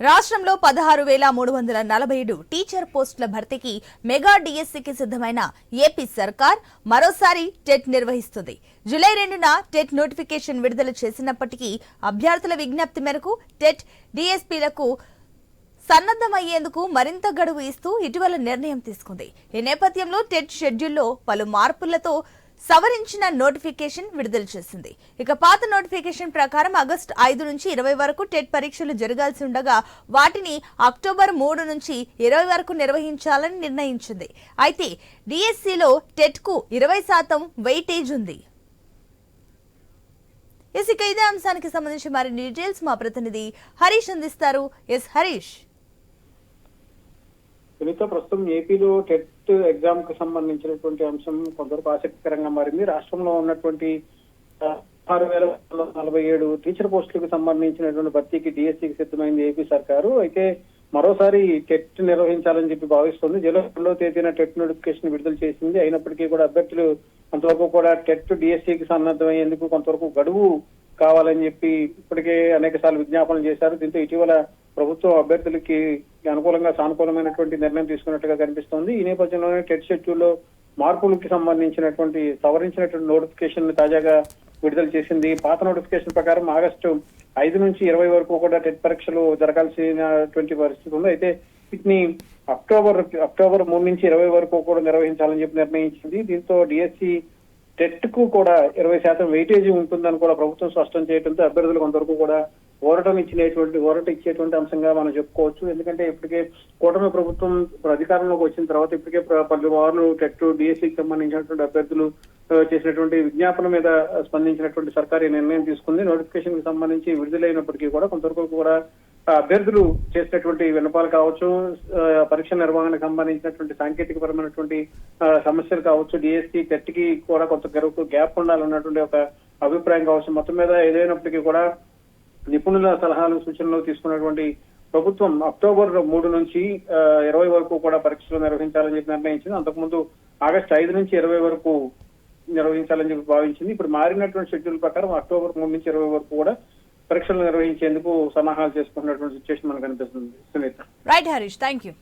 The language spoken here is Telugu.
రాష్ట్రంలో పదహారు వేల మూడు వందల నలభై ఏడు టీచర్ పోస్టుల భర్తీకి మెగా డిఎస్సికి సిద్ధమైన ఏపీ సర్కార్ మరోసారి టెట్ నిర్వహిస్తుంది. జూలై రెండున టెట్ నోటిఫికేషన్ విడుదల చేసినప్పటికీ అభ్యర్థుల విజ్ఞప్తి మేరకు టెట్ డిఎస్పీలకు సన్నద్దమయ్యేందుకు మరింత గడువు ఇస్తూ ఇటీవల నిర్ణయం తీసుకుంది. ఈ నేపథ్యంలో టెట్ షెడ్యూల్లో పలు మార్పులతో సవరించిన నోటిఫికేషన్ విడుదల చేసింది. ఇక పాత నోటిఫికేషన్ ప్రకారం ఆగస్టు ఐదు నుంచి ఇరవై వరకు టెట్ పరీక్షలు జరగాల్సి ఉండగా వాటిని అక్టోబర్ మూడు నుంచి ఇరవై వరకు నిర్వహించాలని నిర్ణయించింది. అయితే డిఎస్సిలో టెట్కు ఇరవై శాతం వెయిటేజ్ ఉంది. ఎస్ ఇక ఇదే అంశానికి సంబంధించి మరిన్ని డీటెయిల్స్ మా ప్రతినిధి హరీష్ అందిస్తారు. ఎస్ హరీష్. దీంతో ప్రస్తుతం ఏపీలో టెట్ ఎగ్జామ్కు సంబంధించినటువంటి అంశం కొంతవరకు ఆసక్తికరంగా మారింది. రాష్ట్రంలో ఉన్నటువంటి ఆరు వేల నలభై ఏడు టీచర్ పోస్టులకు సంబంధించినటువంటి భర్తీకి డిఎస్సికి సిద్ధమైంది ఏపీ సర్కారు. అయితే మరోసారి టెట్ నిర్వహించాలని చెప్పి భావిస్తుంది. జూలై తేదీన టెట్ నోటిఫికేషన్ విడుదల చేసింది. అయినప్పటికీ కూడా అభ్యర్థులు కొంతవరకు కూడా టెట్ డిఎస్సికి సన్నద్ధమయ్యేందుకు కొంతవరకు గడువు కావాలని చెప్పి ఇప్పటికే అనేక సార్లు విజ్ఞాపనలు చేశారు. దీంతో ఇటీవల ప్రభుత్వం అభ్యర్థులకి అనుకూలంగా సానుకూలమైనటువంటి నిర్ణయం తీసుకున్నట్టుగా కనిపిస్తోంది. ఈ నేపథ్యంలోనే టెట్ షెడ్యూల్లో మార్పులకు సంబంధించినటువంటి సవరించినటువంటి నోటిఫికేషన్ తాజాగా విడుదల చేసింది. పాత నోటిఫికేషన్ ప్రకారం ఆగస్టు ఐదు నుంచి ఇరవై వరకు కూడా టెట్ పరీక్షలు జరగాల్సినటువంటి పరిస్థితి ఉంది. అయితే వీటిని అక్టోబర్ అక్టోబర్ మూడు నుంచి ఇరవై వరకు కూడా నిర్వహించాలని చెప్పి నిర్ణయించింది. దీంతో డిఎస్సి టెట్కు కూడా ఇరవై శాతం వెయిటేజీ ఉంటుందని కూడా ప్రభుత్వం స్పష్టం చేయడంతో అభ్యర్థులు కొంతవరకు కూడా ఓరటం ఇచ్చినటువంటి ఓరటం ఇచ్చేటువంటి అంశంగా మనం చెప్పుకోవచ్చు. ఎందుకంటే ఇప్పటికే కూటమి ప్రభుత్వం అధికారంలోకి వచ్చిన తర్వాత ఇప్పటికే ప్ర- పలు మార్లు టెట్ డిఎస్సికి సంబంధించినటువంటి అభ్యర్థులు చేసినటువంటి విజ్ఞాపన మీద స్పందించినటువంటి సర్కార్ ఈ నిర్ణయం తీసుకుంది. నోటిఫికేషన్కి సంబంధించి విడుదలైనప్పటికీ కూడా కొంతవరకు కూడా అభ్యర్థులు చేసినటువంటి విన్నపాలు కావచ్చు ఆ, పరీక్ష నిర్వహణకు సంబంధించినటువంటి సాంకేతిక పరమైనటువంటి సమస్యలు కావచ్చు డిఎస్సి టెట్కి కూడా కొంత గ్యాప్ ఉండాలన్నటువంటి ఒక అభిప్రాయం కావచ్చు. మొత్తం మీద ఏదైనప్పటికీ కూడా నిపుణుల సలహాలు సూచనలు తీసుకున్నటువంటి ప్రభుత్వం అక్టోబర్ మూడు నుంచి ఇరవై వరకు కూడా పరీక్షలు నిర్వహించాలని చెప్పి నిర్ణయించింది. అంతకుముందు ఆగస్టు ఐదు నుంచి ఇరవై వరకు నిర్వహించాలని చెప్పి భావించింది. ఇప్పుడు మారినటువంటి షెడ్యూల్ ప్రకారం అక్టోబర్ మూడు నుంచి ఇరవై వరకు కూడా పరీక్షలు నిర్వహించేందుకు సన్నాహాలు చేసుకున్నటువంటి సిచ్యువేషన్ మనకు కనిపిస్తుంది Sunitha. Right Harish thank you